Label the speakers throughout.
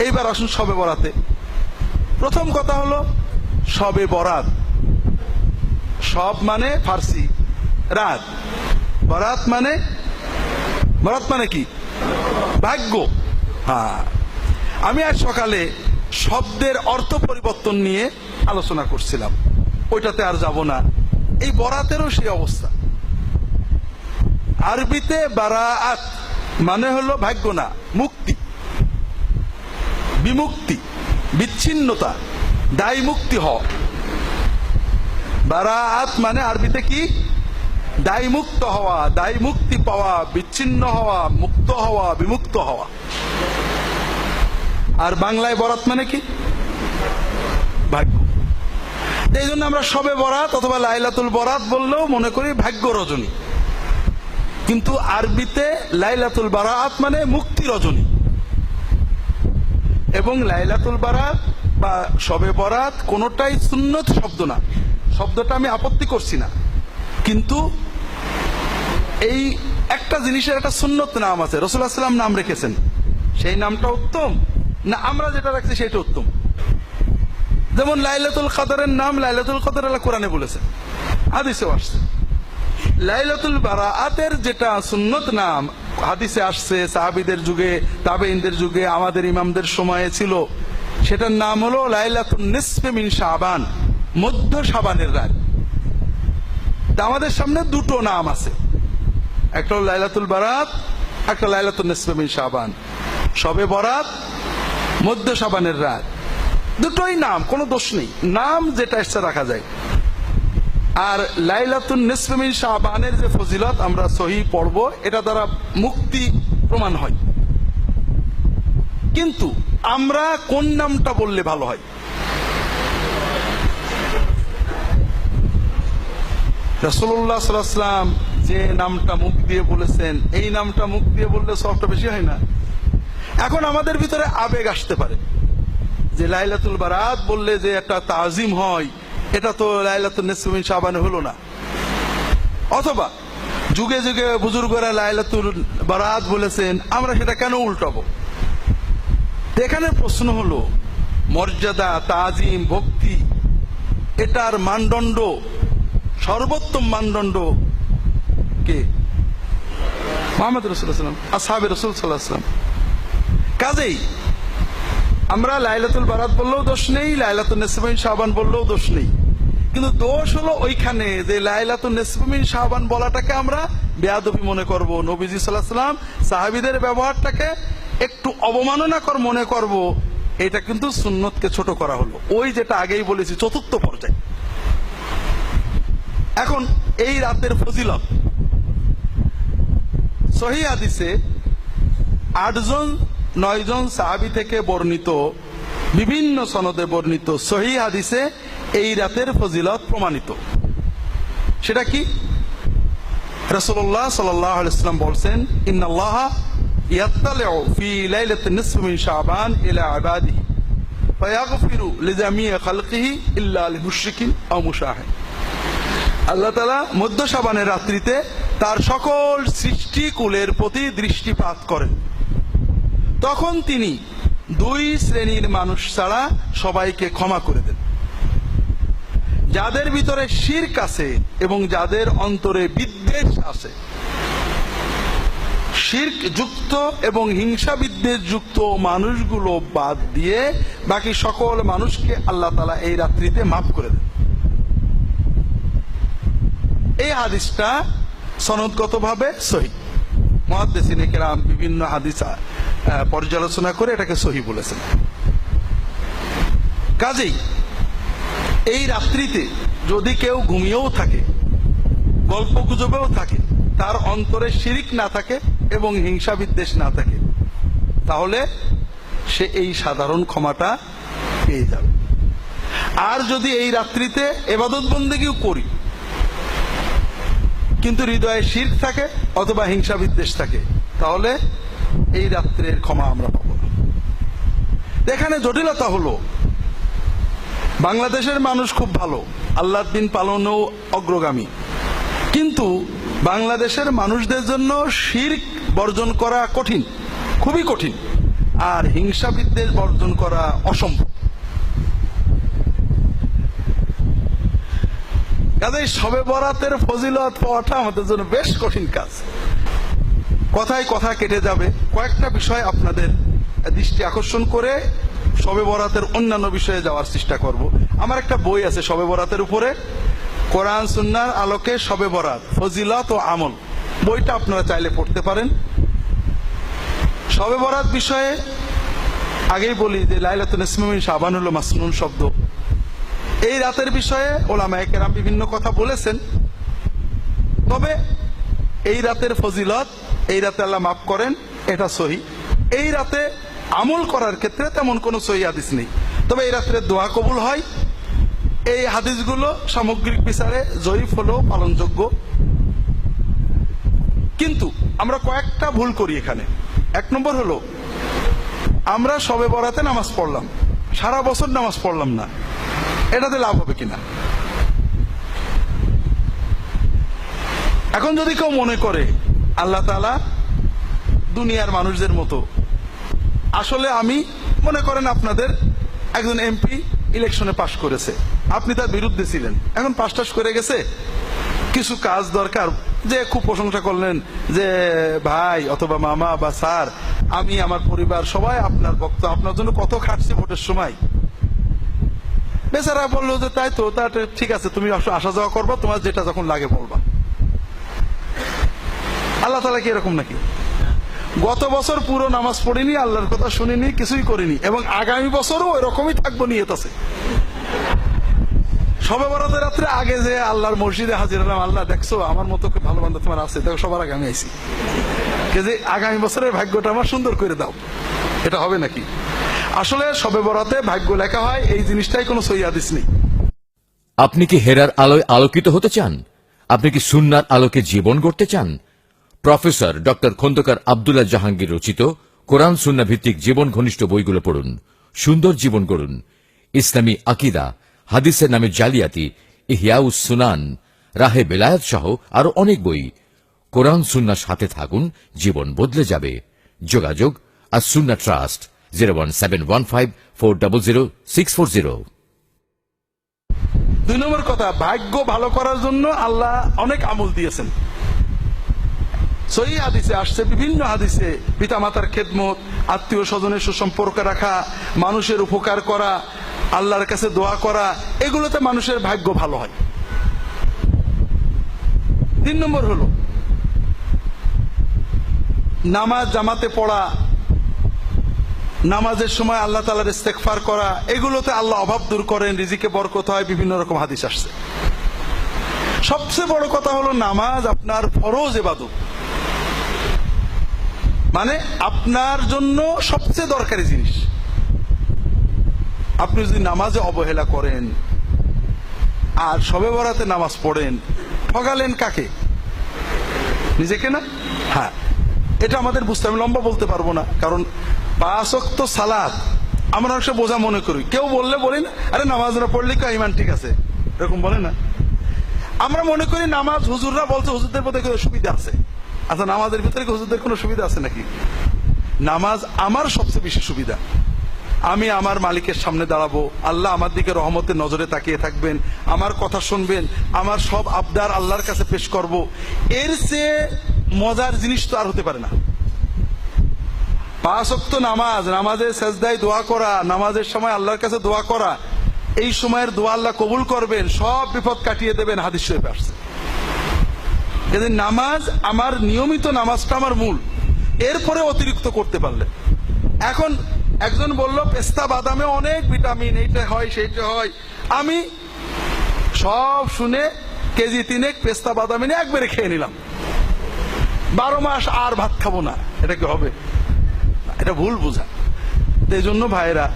Speaker 1: এইবার আসুন সবে বরাতে। প্রথম কথা হলো সবে বরাত। সব মানে ফার্সি। রাত। বরাত মানে বরাত মানে কি? ভাগ্য। হ্যাঁ। আমি আজ সকালে শব্দের অর্থ পরিবর্তন নিয়ে আলোচনা করছিলাম। ওইটাতে আর যাব না। এই বরাতেরও সেই অবস্থা। আরবিতে বারাআত মানে হলো ভাগ্য না, মুক্তি। বিমুক্তি, বিচ্ছিন্নতা দায় মুক্তি হওয়া বারাআত মানে আরবিতে কি? দায় মুক্ত হওয়া দায় মুক্তি পাওয়া, বিচ্ছিন্ন হওয়া, মুক্ত হওয়া, বিমুক্ত হওয়া। আর বাংলায় বরাত মানে কি? ভাগ্য। এই জন্য আমরা সবে বরাত অথবা লাইলাতুল বরাত বললেও মনে করি ভাগ্য রজনী। কিন্তু আরবিতে লাইলাতুল বারাত মানে মুক্তি রজনী। এবং লাইলাতুল বারাত বা সবে বরাত কোনোটাই সুন্নত শব্দ না। শব্দটা আমি আপত্তি করছি না। কিন্তু এই একটা জিনিসের একটা সুন্নত নাম আছে। রসুল্লাহ সাল্লাম নাম রেখেছেন। সেই নামটা উত্তম? না, আমরা যেটা রাখছি সেটা উত্তম। যেমন লাইলাতুল কাদারের নাম লাইলাতুল কাদার আল্লাহ কোরআনে বলেছেন। হাদিসেও আসছে। লাইলাতুল বারাআতের যেটা সুন্নত নাম হাদিসে আসছে, সাহাবিদের যুগে তাবেইনদের যুগে, আমাদের ইমামদের সময়ে ছিল। সেটার নাম হলো লাইলাতুল নিসফে মিন শাবান, মধ্য শাবানের রাত তা আমাদের সামনে দুটো নাম আছে। একটা হলো লাইলাতুল বারাত, একটা লাইলাতুল নিসফে মিন শাবান। সবে বরাত, মধ্য শাবানের রাত দুটোই নাম, কোনো দোষ নেই। নাম যেটা ইচ্ছা রাখা যায়। আর লাইলাতুন নিসফিমিন শাহবানের যে ফজিলত আমরা সহি পড়ব, এটা দ্বারা মুক্তি প্রমাণ হয়। কিন্তু আমরা কোন নামটা বললে ভালো হয়? রসুল্লাহ সাল্লাম যে নামটা মুখ দিয়ে বলেছেন, এই নামটা মুখ দিয়ে বললে সবটা বেশি হয় না। এখন আমাদের ভিতরে আবেগ আসতে পারে। যে লাইলাতুল বারাত বললে যে একটা তাজিম হয় এটা তো লাইলাতুল নেসমিন সাবানে হলো না। অথবা যুগে যুগে বুজুর্গরা লাইলাতুল বারাত বলেছেন, আমরা সেটা কেন উল্টাবো? এখানে প্রশ্ন হলো, মর্যাদা, তাজিম, ভক্তি, এটার মানদণ্ড, সর্বোত্তম মানদণ্ড কে? মোহাম্মদ রসুল্লাহাম আসাহাবে রসুল সাল্লাহাম কাজেই আমরা লাইলাতুল বারাত বললেও দোষ নেই লাইলাতুল নেসমিন শাহবান বললেও দোষ নেই। কিন্তু দোষ হলো ওইখানে যে লাইলাতুল নেসমিন শাহবান বলাটাকে আমরা বেয়াদবি মনে করব। নবীজি সাল্লাহ সাল্লাম সাহাবিদের ব্যবহারটাকে একটু অবমাননাকর মনে করব, এটা কিন্তু সুন্নতকে ছোট করা হলো। ওই যেটা আগেই বলেছি, চতুর্থ পর্যায়ে। এখন এই রাতের ফজিলত। সহি আটজন, নয়জন সাহাবি থেকে বর্ণিত, বিভিন্ন সনদে বর্ণিত সহি হাদিসে এই রাতের ফজিলত প্রমাণিত। সেটা কি? রসুল্লাহ সাল্লাম বলছেন আল্লাহ তালা মধ্য সাবানের রাত্রিতে তার সকল সৃষ্টি কুলের প্রতি দৃষ্টিপাত করেন। তখন তিনি দুই শ্রেণির মানুষ ছাড়া সবাইকে ক্ষমা করে যাদের ভিতরে শির্ক আছে এবং যাদের অন্তরে বিদ্বেষ আছে। শির্ক যুক্ত এবং হিংসা বিদ্বেষ যুক্ত মানুষগুলো বাদ দিয়ে বাকি সকল মানুষকে আল্লাহ তালা এই রাত্রিতে মাফ করে দেন। এই হাদিসটা সনদগতভাবে সহি। মহাদ্দেসিনে কেরাম বিভিন্ন হাদিস পর্যালোচনা করে এটাকে সহি বলেছেন। কাজেই এই রাত্রিতে যদি কেউ ঘুমিয়েও থাকে, গল্প গুজবেও থাকে, তার অন্তরে শিরিক না থাকে এবং হিংসা বিদ্বেষ না থাকে, তাহলে সে এই সাধারণ ক্ষমাটা পেয়ে যাবে। আর যদি এই রাত্রিতে এবাদত বন্দেগীও করি, কিন্তু হৃদয়ে শির্ক থাকে অথবা হিংসা বিদ্বেষ থাকে, তাহলে এই রাত্রের ক্ষমা আমরা পাবো না। এখানে জটিলতা হলো বাংলাদেশের মানুষ খুব ভালো। আল্লাহ দিন পালনেও অগ্রগামী। কিন্তু বাংলাদেশের মানুষদের জন্য শির্ক বর্জন করা কঠিন, খুবই কঠিন। আর হিংসা বিদ্বেষ বর্জন করা অসম্ভব। কাজে সবে বরাতের ফজিলত পাওয়াটা আমাদের জন্য বেশ কঠিন কাজ। কথায় কথা কেটে যাবে। কয়েকটা বিষয় আপনাদের দৃষ্টি আকর্ষণ করে সবে বরাতের অন্যান্য বিষয়ে যাওয়ার চেষ্টা করব। আমার একটা বই আছে সবে বরাতের উপরে। কোরআন, সুন্নার আলোকে সবে বরাত, ফজিলত ও আমল। বইটা আপনারা চাইলে পড়তে পারেন। সবে বরাত বিষয়ে আগেই বলি যে লাইলাতুল ইসমামিন শাবান হলো মাসনুন শব্দ। এই রাতের বিষয়ে ওলামায়ে কেরাম বিভিন্ন কথা বলেছেন। তবে এই রাতের ফজিলত, এই রাতে আল্লাহ মাফ করেন, এটা সহি। এই রাতে আমল করার ক্ষেত্রে তেমন কোনো সহি হাদিস নেই। তবে এই রাত্রে দোয়া কবুল হয়। এই হাদিসগুলো সামগ্রিক বিচারে জয়ীফ হলেও পালনযোগ্য। কিন্তু আমরা কয়েকটা ভুল করি এখানে। এক নম্বর হলো, আমরা সবে বরাতে নামাজ পড়লাম। সারা বছর নামাজ পড়লাম না। এটাতে লাভ হবে কিনা? এখন যদি কেউ মনে করে, আল্লাহ তালা দুনিয়ার মানুষদের মতো আসলে আমি মনে করেন আপনাদের একজন এমপি ইলেকশনে পাশ করেছে। আপনি তার বিরুদ্ধে ছিলেন। এখন পাশ টাশ করে গেছে। কিছু কাজ দরকার। যে খুব প্রশংসা করলেন যে, ভাই অথবা মামা বা স্যার, আমি আমার পরিবার সবাই আপনার ভক্ত। আপনার জন্য কত খাটছি ভোটের সময়? বেচারা বলল যে, তাই তো, তা ঠিক আছে, তুমি আসা যাওয়া করবা, তোমার যেটা যখন লাগে বলবা। আল্লাহ তালা কি এরকম নাকি? গত বছর পুরো নামাজ পড়িনি, আল্লাহর কথা শুনিনি, কিছুই করিনি। এবং আগামী বছরও ওই রকমই থাকব নিয়ত আছে। সবে বরাতের রাত্রে আগে যে আল্লাহর মসজিদে হাজির হলাম, আল্লাহ দেখছ, আমার মতো ভালো বান্ধব তোমার আছে, দেখো সবার আগে আমি আইছি। কে যে আগামী বছরের ভাগ্যটা আমার সুন্দর করে দাও, এটা হবে নাকি? আসলে সবে বরাতে ভাগ্য লেখা হয়, এই জিনিসটাই কোনো সই হাদিস নেই।
Speaker 2: আপনি কি হেরার আলোয় আলোকিত হতে চান? আপনি কি সুন্নার আলোকে জীবন গড়তে চান? প্রফেসর ডক্টর খন্দকার আবদুল্লাহ জাহাঙ্গীর রচিত কোরআন সুন্না ভিত্তিক জীবন ঘনিষ্ঠ বইগুলো পড়ুন, সুন্দর জীবন গড়ুন। ইসলামী আকিদা, হাদিসের নামে জালিয়াতি ইহিয়াউস সুনান, রাহে বেলায়াত সহ আরও অনেক বই। কোরআন সুন্নার সাথে থাকুন, জীবন বদলে যাবে। যোগাযোগ আর Sunnah trust, zero one seven one five four double zero six four zero.
Speaker 1: দুই নম্বর কথা, ভাগ্য ভালো করার জন্য আল্লাহ অনেক আমল দিয়েছেন। সহি হাদিসে আসছে, বিভিন্ন হাদিসে পিতামাতার খেদমত, আত্মীয় স্বজনের সুসম্পর্ক রাখা, মানুষের উপকার করা, আল্লাহর কাছে দোয়া করা, এগুলোতে মানুষের ভাগ্য ভালো হয়। তিন নম্বর হলো, নামাজ জামাতে পড়া, নামাজের সময় আল্লাহ তালার ইস্তেকফার করা, এগুলোতে আল্লাহ অভাব দূর করেন, রিজিকে বরকত হয়, বিভিন্ন রকম হাদিস আসছে। সবচেয়ে বড় কথা হলো, নামাজ আপনার ফরজ এবাদত। মানে আপনার জন্য সবচেয়ে দরকারি জিনিস। আপনি যদি নামাজে অবহেলা করেন, আর সবে বরাতে নামাজ পড়েন, ঠগালেন কাকে? নিজেকে না? হ্যাঁ। এটা আমাদের বুঝতে আমি লম্বা বলতে পারব না, কারণ পাঁচক্ত সালাদ আমরা অনেক বোঝা মনে করি। কেউ বললে বলি না, আরে নামাজ না পড়লে কি ইমান ঠিক আছে? এরকম বলে না। আমরা মনে করি নামাজ হুজুররা বলছে, হুজুরদের কোনো সুবিধা আছে। আচ্ছা নামাজের ভিতরে হুজুরদের কোনো সুবিধা আছে নাকি? নামাজ আমার সবচেয়ে বেশি সুবিধা। আমি আমার মালিকের সামনে দাঁড়াবো, আল্লাহ আমার দিকে রহমতের নজরে তাকিয়ে থাকবেন, আমার কথা শুনবেন, আমার সব আবদার আল্লাহর কাছে পেশ করব। এর চেয়ে মজার জিনিস তো আর হতে পারে না। পাঁচ ওয়াক্ত নামাজ নামাজের সেজদায় দোয়া করা, নামাজের সময় আল্লাহর কাছে দোয়া করা, এই সময়ের দোয়া আল্লাহ কবুল করবেন, সব বিপদ কাটিয়ে দেবেন, হাদিস শরীফে আসছে। এদের নামাজ আমার নিয়মিত নামাজটা আমার মূল। এরপরে অতিরিক্ত করতে পারলে। এখন একজন বলল, পেস্তা বাদামে অনেক ভিটামিন, এইটা হয়, সেইটা হয়। আমি সব শুনে কেজি তিনেক পেস্তা বাদামে নিয়ে একবারে খেয়ে নিলাম। বারো মাস আর ভাত খাব না, এটা কি হবে? এটা ভুল বোঝা। এই জন্য ভাইরা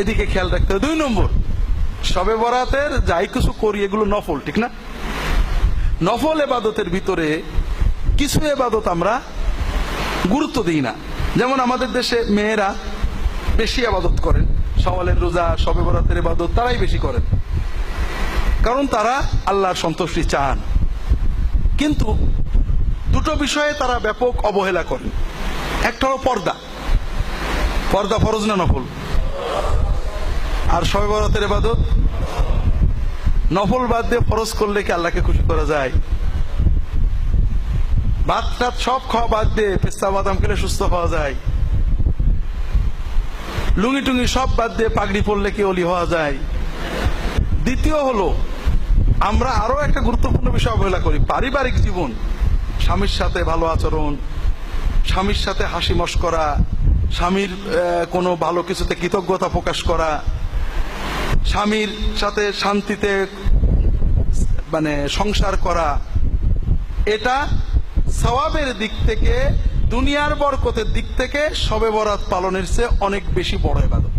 Speaker 1: এদিকে খেয়াল রাখতে হবে। দুই নম্বর, সবে বরাতের যাই কিছু করি, এগুলো নফল, ঠিক না? নফল এবাদতের ভিতরে কিছু এবাদত আমরা গুরুত্ব দিই না। যেমন আমাদের দেশে মেয়েরা বেশি আবাদত করেন। সওয়ালের রোজা, সবে বরাতের এবাদত তারাই বেশি করেন। কারণ তারা আল্লাহর সন্তুষ্টি চান। কিন্তু দুটো বিষয়ে তারা ব্যাপক অবহেলা করেন। একটা হলো পর্দা। পর্দা ফরজ না নফল? আর শবে বরাতের এবাদত নফল বাদ দিয়ে ফরজ করলে কি আল্লাহকে খুশি করা যায়? টাত সব খাওয়া বাদ দিয়ে পেস্তা বাদাম খেলে সুস্থ হওয়া যায়। লুঙ্গি টুঙ্গি সব বাদ দিয়ে পাগড়ি পরলে কি অলি হওয়া যায়? দ্বিতীয় হলো, আমরা আরও একটা গুরুত্বপূর্ণ বিষয় অবহেলা করি, পারিবারিক জীবন। স্বামীর সাথে ভালো আচরণ, স্বামীর সাথে হাসি মস্করা, স্বামীর কোনো ভালো কিছুতে কৃতজ্ঞতা প্রকাশ করা স্বামীর সাথে শান্তিতে মানে সংসার করা, এটা সওয়াবের দিক থেকে, দুনিয়ার বরকতের দিক থেকে সবে বরাত পালনের চেয়ে অনেক বেশি বড় এবাদত